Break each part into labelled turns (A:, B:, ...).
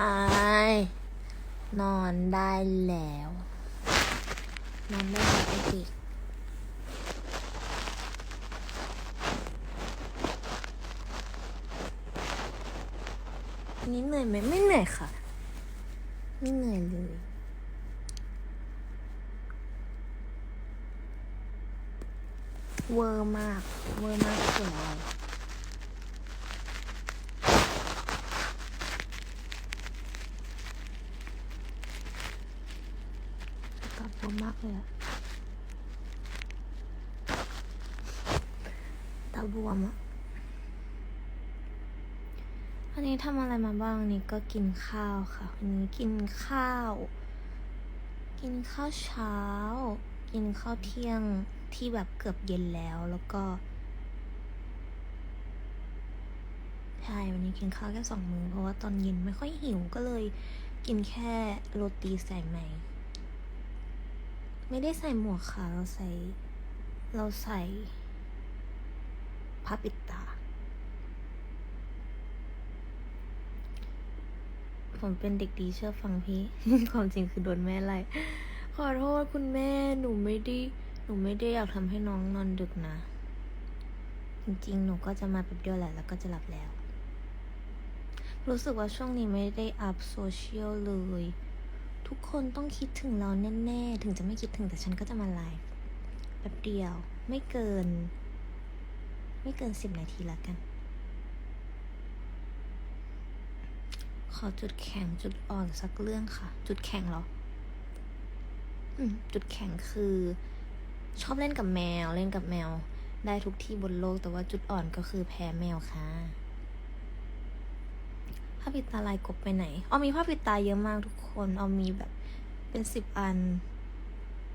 A: อาย นอนได้แล้ว นอนได้แล้วไอ้เด็กนี้เหนื่อยไหมไม่เหนื่อยค่ะ ไม่เหนื่อยเลยเวอร์มาก เวอร์มากเสียอะไร ตอบเยอะมากเลยอะตาบวมอะวันนี้ทำอะไรมาบ้างนนี้ก็กินข้าวค่ะ วันนี้กินข้าว กินข้าวเช้า กินข้าวเที่ยงที่แบบเกือบเย็นแล้วแล้วก็ใช่วันนี้กินข้าวแค่สองมือเพราะว่าตอนเย็นไม่ค่อยหิวก็เลยกินแค่โรตีใส่ไหม ไม่ได้ใส่หมวกค่ะ เราใส่ เราใส่ผ้าปิดตา ผมเป็นเด็กดีเชื่อฟังพี่ ความจริงคือโดนแม่ไล่ ขอโทษคุณแม่ หนูไม่ได้ หนูไม่ได้อยากทำให้น้องนอนดึกนะ จริงๆ หนูก็จะมาแป๊บเดียวแหละ แล้วก็จะหลับแล้ว รู้สึกว่าช่วงนี้ไม่ได้อัพโซเชียลเลย ทุกคนต้องคิดถึงเราแน่ๆ ถึงจะไม่คิดถึงแต่ฉันก็จะมาไลฟ์แป๊บเดียว ไม่เกิน ไม่เกินสิบนาทีละกัน ขอจุดแข็งจุดอ่อนสักเรื่องค่ะ จุดแข็งเหรอ อืม จุดแข็งคือ ชอบเล่นกับแมว เล่นกับแมว ได้ทุกที่บนโลกแต่ว่าจุดอ่อนก็คือแพ้แมวค่ะ ผ้าปิดตาลายกบไปไหนออมมีผ้าปิดตาเยอะมากทุกคนออมมีแบบเป็นสิบอัน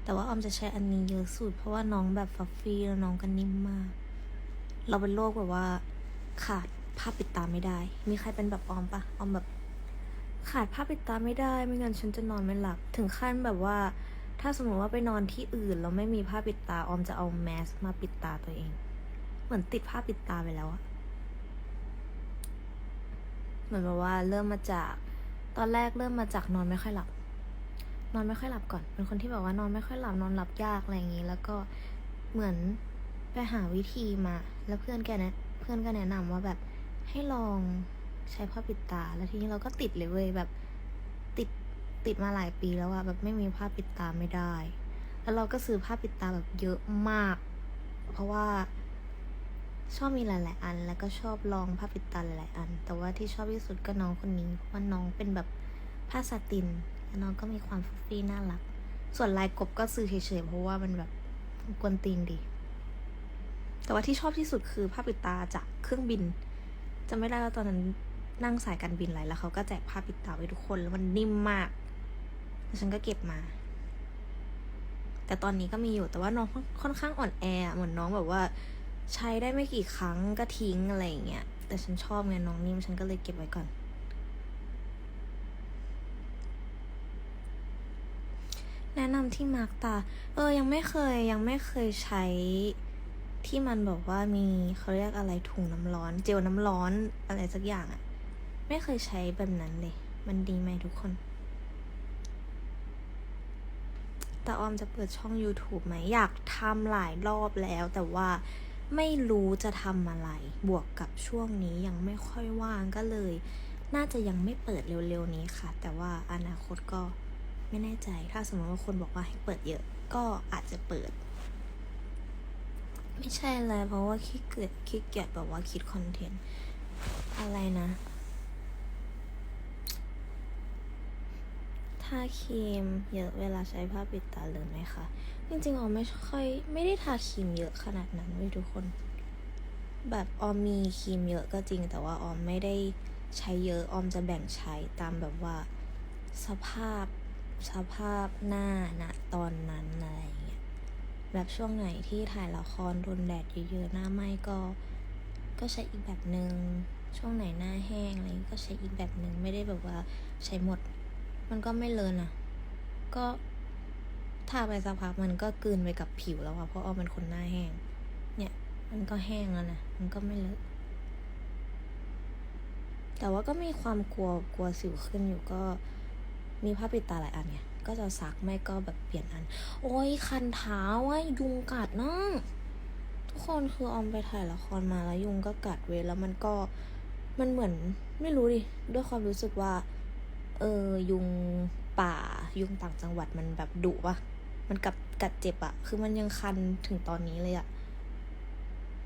A: แต่ว่าออมจะใช้อันนี้เยอะสุด เพราะว่าน้องแบบฟัฟฟี่แล้วน้องก็นิ่มมาก เราเป็นโรคแบบว่า ขาดผ้าปิดตาไม่ได้ มีใครเป็นแบบออมปะออมแบบขาดผ้าปิดตาไม่ได้ ไม่งั้นฉันจะนอนไม่หลับ ถึงขั้นแบบว่า ถ้าสมมติว่าไปนอนที่อื่นแล้วไม่มีผ้าปิดตาออมจะเอาแมสมาปิดตาตัวเอง เหมือนติดผ้าปิดตาไปแล้วอะ เหมือนแบบว่าเริ่มมาจาก ตอนแรกเริ่มมาจากนอนไม่ค่อยหลับ นอนไม่ค่อยหลับก่อน เป็นคนที่แบบว่านอนไม่ค่อยหลับนอนหลับยากอะไรอย่างนี้ แล้วก็เหมือนไปหาวิธีมา แล้วเพื่อนแกนะเพื่อนก็แนะนำว่าแบบให้ลองใช้ผ้าปิดตา แล้วทีนี้เราก็ติดเลยเว้ยแบบติดติดมาหลายปีแล้วอะแบบไม่มีผ้าปิดตาไม่ได้ แล้วเราก็ซื้อผ้าปิดตาแบบเยอะมาก เพราะว่า ชอบมีหลาย ๆ อัน แล้วก็ชอบลองผ้าปิดตาหลาย ๆ อัน แต่ว่าที่ชอบที่สุดก็น้องคนนี้ เพราะว่าน้องเป็นแบบผ้าสาติน แล้วน้องก็มีความฟุฟฟี่น่ารัก ส่วนลายกบก็ซื้อเฉย ๆ เพราะว่ามันแบบกวนตีนดี แต่ว่าที่ชอบที่สุดคือผ้าปิดตาจากเครื่องบินจะไม่ได้แล้วตอนนั้นนั่งสายการบินอะไรแล้วเขาก็แจกผ้าปิดตาไว้ทุกคนแล้วมันนิ่มมากแล้วฉันก็เก็บมา แต่ตอนนี้ก็มีอยู่แต่ว่าน้องค่อนข้างอ่อนแอเหมือนน้องแบบว่า ใช้ได้ไม่กี่ครั้งก็ทิ้งอะไรอย่างเงี้ย แต่ฉันชอบไงน้องนิ่มฉันก็เลยเก็บไว้ก่อน แนะนำที่มาร์กตา เออ ยังไม่เคยยังไม่เคยใช้ที่มันบอกว่ามีเขาเรียกอะไรถุงน้ำร้อน เจลน้ำร้อนอะไรสักอย่างอะไม่เคยใช้แบบนั้นเลย มันดีไหมทุกคนแต่ออมจะเปิดช่อง YouTube ไหม อยากทำหลายรอบแล้ว แต่ว่า ไม่รู้จะทำอะไร บวกกับช่วงนี้ยังไม่ค่อยว่างก็เลย น่าจะยังไม่เปิดเร็วๆนี้ค่ะ แต่ว่าอนาคตก็ไม่แน่ใจ ถ้าสมมติว่าคนบอกว่าให้เปิดเยอะ ก็อาจจะเปิด ไม่ใช่เลยเพราะว่าขี้เกียจขี้เกียจแบบว่าคิดคอนเทนต์อะไรนะ ทาครีมเยอะเวลาใช้ผ้าปิดตาเลยไหมคะ จริงๆออมไม่ค่อยไม่ได้ทาครีมเยอะขนาดนั้นเว้ยทุกคน แบบออมมีครีมเยอะก็จริง แต่ว่าออมไม่ได้ใช้เยอะออมจะแบ่งใช้ตามแบบว่า สภาพสภาพหน้าณตอนนั้นอะไรอย่างเงี้ยแบบช่วงไหนที่ถ่ายละครโดนแดดเยอะๆหน้าไหมก็ก็ใช้อีกแบบหนึง่งช่วงไหนหน้าแห้งอะไรก็ใช้อีกแบบหนึง่งไม่ได้แบบว่าใช้หมด มันก็ไม่เลินอะ ก็ทาไปสักพักมันก็กลืนไปกับผิวแล้วอะเพราะออมเป็นคนหน้าแห้ง เนี่ย มันก็แห้งแล้วนะ มันก็ไม่เลอะ แต่ว่าก็มีความกลัวกลัวสิวขึ้นอยู่ก็มีผ้าปิดตาหลายอันไงก็จะซักไม่ก็แบบเปลี่ยนอัน โอ้ยคันเท้าว่ายุงกัดนะทุกคนคือออมไปถ่ายละครมาแล้วยุงก็กัดเวแล้วมันก็มันเหมือนไม่รู้ดิด้วยความรู้สึกว่า เออยุงป่ายุงต่างจังหวัดมันแบบดุปะมันกัดกัดเจ็บอะคือมันยังคันถึงตอนนี้เลยอะ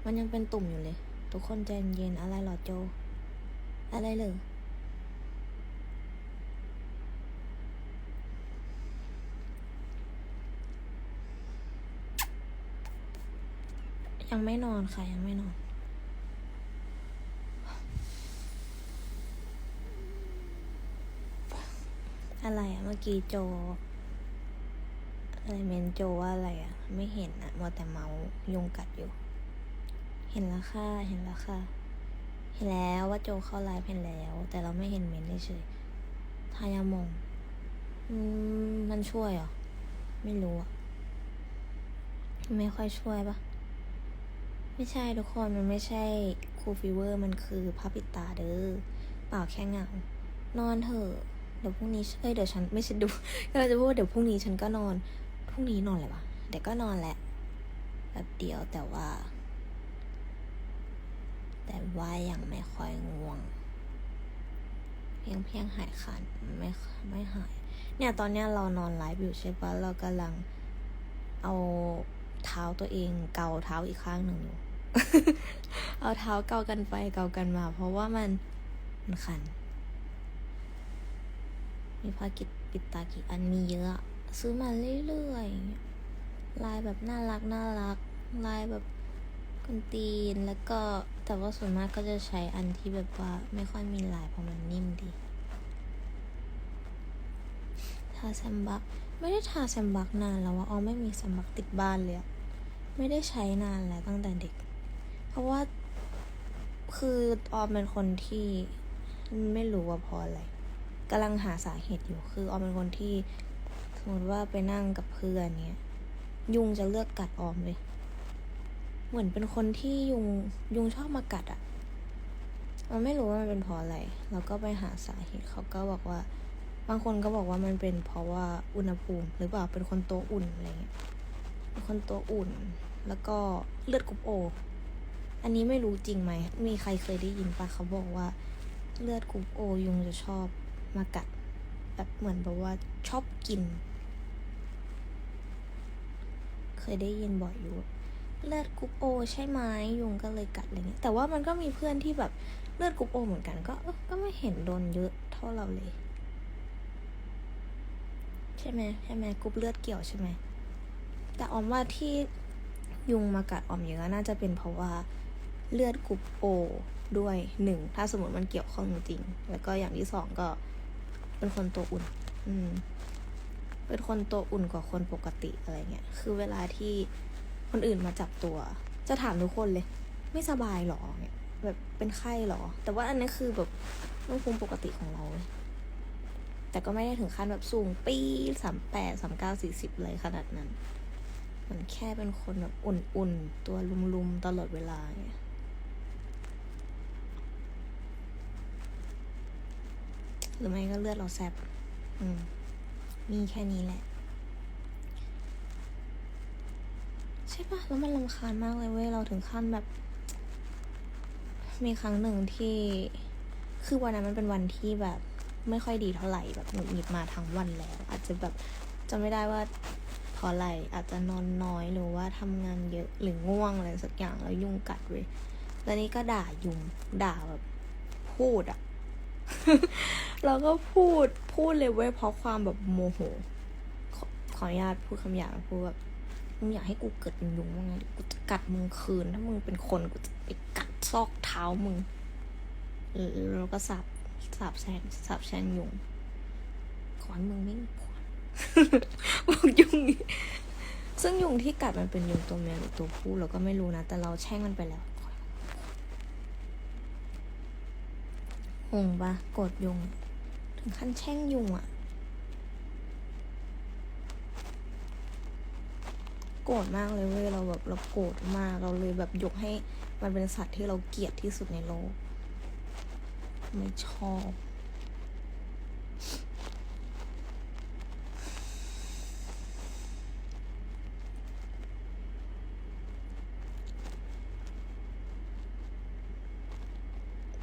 A: มันยังเป็นตุ่มอยู่เลย ทุกคนใจเย็นอะไรหรอโจ อะไรเลยยังไม่นอนค่ะ ยังไม่นอน อะไรอะเมื่อกี้โจ อะไรเมนโจว่าอะไรอะไม่เห็นอะมัวแต่เมาส์ยุงกัดอยู่ เห็นแล้วค่ะเห็นแล้วค่ะ เห็นแล้วว่าโจเข้าไลฟ์เห็นแล้ว แต่เราไม่เห็นเมนเฉยทายามงมันช่วยเหรอ ไม่รู้อะไม่ค่อยช่วยปะไม่ใช่ทุกคนมันไม่ใช่คูลฟีเวอร์มันคือพาปิดตาเด้อเปล่าแค่เหงานอนเถอะ เดี๋ยวพรุ่งนี้เอ้ยเดี๋ยวฉันไม่ใช่ดูก็จะพูดว่าเดี๋ยวพรุ่งนี้ฉันก็นอนพรุ่งนี้นอนเลยวะเดี๋ยวก็นอนแหละแบบเดียวแต่ว่า แต่ว่ายังไม่ค่อยง่วงเพียงเพียงหายคันไม่ไม่หาย เนี่ยตอนเนี้ยเรานอนไลฟ์อยู่ใช่ปะเรากำลังเอาเท้าตัวเองเกาเท้าอีกข้างหนึ่งอยู่ เอาเท้าเกากันไปเกากันมา เพราะว่ามันมันคัน มีผ้ากิดปิดตากี่อันมีเยอะซื้อมาเรื่อยๆลายแบบน่ารักน่ารัก ลายแบบกุนตีนแล้วก็แต่ว่าส่วนมากก็จะใช้อันที่แบบว่าไม่ค่อยมีลายเพราะมันนิ่มดีทาแซมบักไม่ได้ทาแซมบักนานแล้วว่าอ๋อไม่มีแซมบักติดบ้านเลยอะไม่ได้ใช้นานแล้วตั้งแต่เด็ก เพราะว่าคือออมเป็นคนที่ไม่รู้ว่าพราะอะไร กำลังหาสาเหตุอยู่คือออมเป็นคนที่สมมติว่าไปนั่งกับเพื่อนเนี่ย ยุงจะเลือกกัดออมเลย เหมือนเป็นคนที่ยุงยุงชอบมากัดอะเราไม่รู้ว่ามันเป็นเพราะอะไรเราก็ไปหาสาเหตุเขาก็บอกว่า บางคนก็บอกว่ามันเป็นเพราะว่าอุณหภูมิ หรือเปล่าเป็นคนตัวอุ่นอะไรเงี้ยเป็นคนตัวอุ่น แล้วก็เลือดกรุ๊ปโอ อันนี้ไม่รู้จริงไหม มีใครเคยได้ยินปะเขาบอกว่า เลือดกรุ๊ปโอยุงจะชอบ มากัดแบบเหมือนแบบว่าชอบกิน เคยได้ยินบ่อยอยู่เลือดกรุ๊ปโอใช่ไหมยุงก็เลยกัดอะไรเงี้ยแต่ว่ามันก็มีเพื่อนที่แบบเลือดกรุ๊ปโอเหมือนกัน ก็ก็ไม่เห็นโดนเยอะเท่าเราเลย ใช่ไหมใช่ไหมกรุ๊ปเลือดเกี่ยวใช่ไหมแต่ออมว่าที่ยุงมากัดออมเยอะน่าจะเป็นเพราะว่าเลือดกรุ๊ปโอด้วยหนึ่งถ้าสมมติมันเกี่ยวข้องจริงแล้วก็อย่างที่สองก็ เป็นคนตัวอุ่น อืม เป็นคนตัวอุ่นกว่าคนปกติอะไรเงี้ย คือเวลาที่คนอื่นมาจับตัว จะถามทุกคนเลย ไม่สบายหรอเนี่ยแบบเป็นไข้หรอ แต่ว่าอันนี้คือแบบอุณหภูมิปกติของเรา แต่ก็ไม่ได้ถึงขั้นแบบสูงปีสามแปดสามเก้าสี่สิบเลยขนาดนั้น มันแค่เป็นคนแบบอุ่นๆ ตัวลุมๆ ตลอดเวลาเนี่ย หรือไม่ก็เลือดเราแซบอืม มีแค่นี้แหละ ใช่ปะแล้วมันลำคาญมากเลยเว้ย เราถึงขั้นแบบ มีครั้งหนึ่งที่ คือวันนั้นมันเป็นวันที่แบบ ไม่ค่อยดีเท่าไหร่แบบหงุดหงิดมาทั้งวันแล้ว อาจจะแบบจำไม่ได้ว่าเพราะอะไรอาจจะนอนน้อยหรือว่าทำงานเยอะหรือง่วงอะไรสักอย่างแล้วยุงกัดเว้ยแล้วนี่ก็ด่ายุงด่าแบบพูดอะ เราก็พูดพูดเลยเว้ยเพราะความแบบโมโห ขอขออนุญาตพูดคำหยาบพูดแบบมึงอยากให้กูเกิดเป็นยุงว่าไงกูจะกัดมึงคืน ถ้ามึงเป็นคนกูจะไปกัดซอกเท้ามึงเออแล้วก็สาบสาบแช่งสาบแช่งยุงขอให้มึงไม่มีผัวบอกยุงนี้ซึ่งยุงที่กัดมันเป็นยุงตัวเมียหรือตัวผู้เราก็ไม่รู้นะ แต่เราแช่งมันไปแล้ว งงปะโกรธยุง ถึงขั้นแช่งยุงอะโกรธมากเลยเว้ยเราแบบเราโกรธมากเราเลยแบบยกให้มันเป็นสัตว์ที่เราเกลียดที่สุดในโลก ไม่ชอบ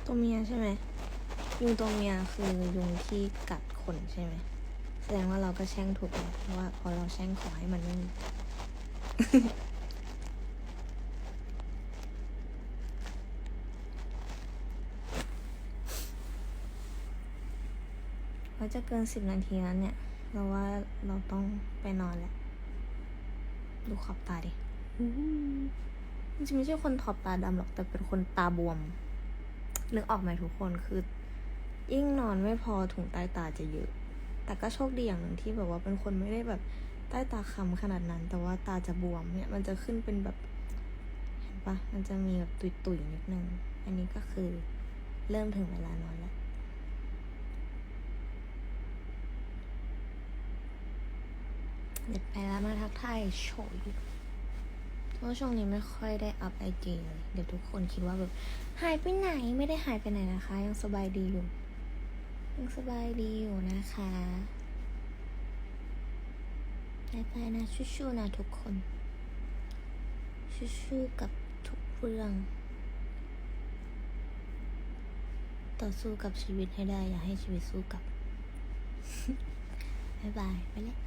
A: ตัวเมียใช่ไหม ยุงตัวเมียคือยุงที่กัดคนใช่ไหม แสดงว่าเราก็แช่งถูกแล้วเพราะว่าพอเราแช่งขอให้มันไม่มีว่าจะเกินสิบนาทีแล้วเนี่ย เราว่าเราต้องไปนอนแล้วดูขอบตาดิอู้หูจริงๆไม่ใช่คนขอบตาดำหรอกแต่เป็นคนตาบวม นึกออกไหมทุกคนคือ ยิ่งนอนไม่พอถุงใต้ตาจะเยอะ แต่ก็โชคดีอย่างหนึ่งที่แบบว่าเป็นคนไม่ได้แบบใต้ตาค้ำขนาดนั้น แต่ว่าตาจะบวมเนี่ยมันจะขึ้นเป็นแบบเห็นปะมันจะมีแบบตุยๆนิดนึง อันนี้ก็คือเริ่มถึงเวลานอนแล้วเด็ดไปแล้วมาทักทายโชยเพราะช่วงนี้ไม่ค่อยได้อัพไอจีเลย เดี๋ยวทุกคนคิดว่าแบบ หายไปไหนไม่ได้หายไปไหนนะคะ ยังสบายดีอยู่ ยังสบายดีอยู่นะคะไปไปนะชู้ๆนะทุกคนชู้ๆกับทุกเรื่อง ต่อสู้กับชีวิตให้ได้ อย่าให้ชีวิตสู้กับ บ๊ายบาย ไปเลย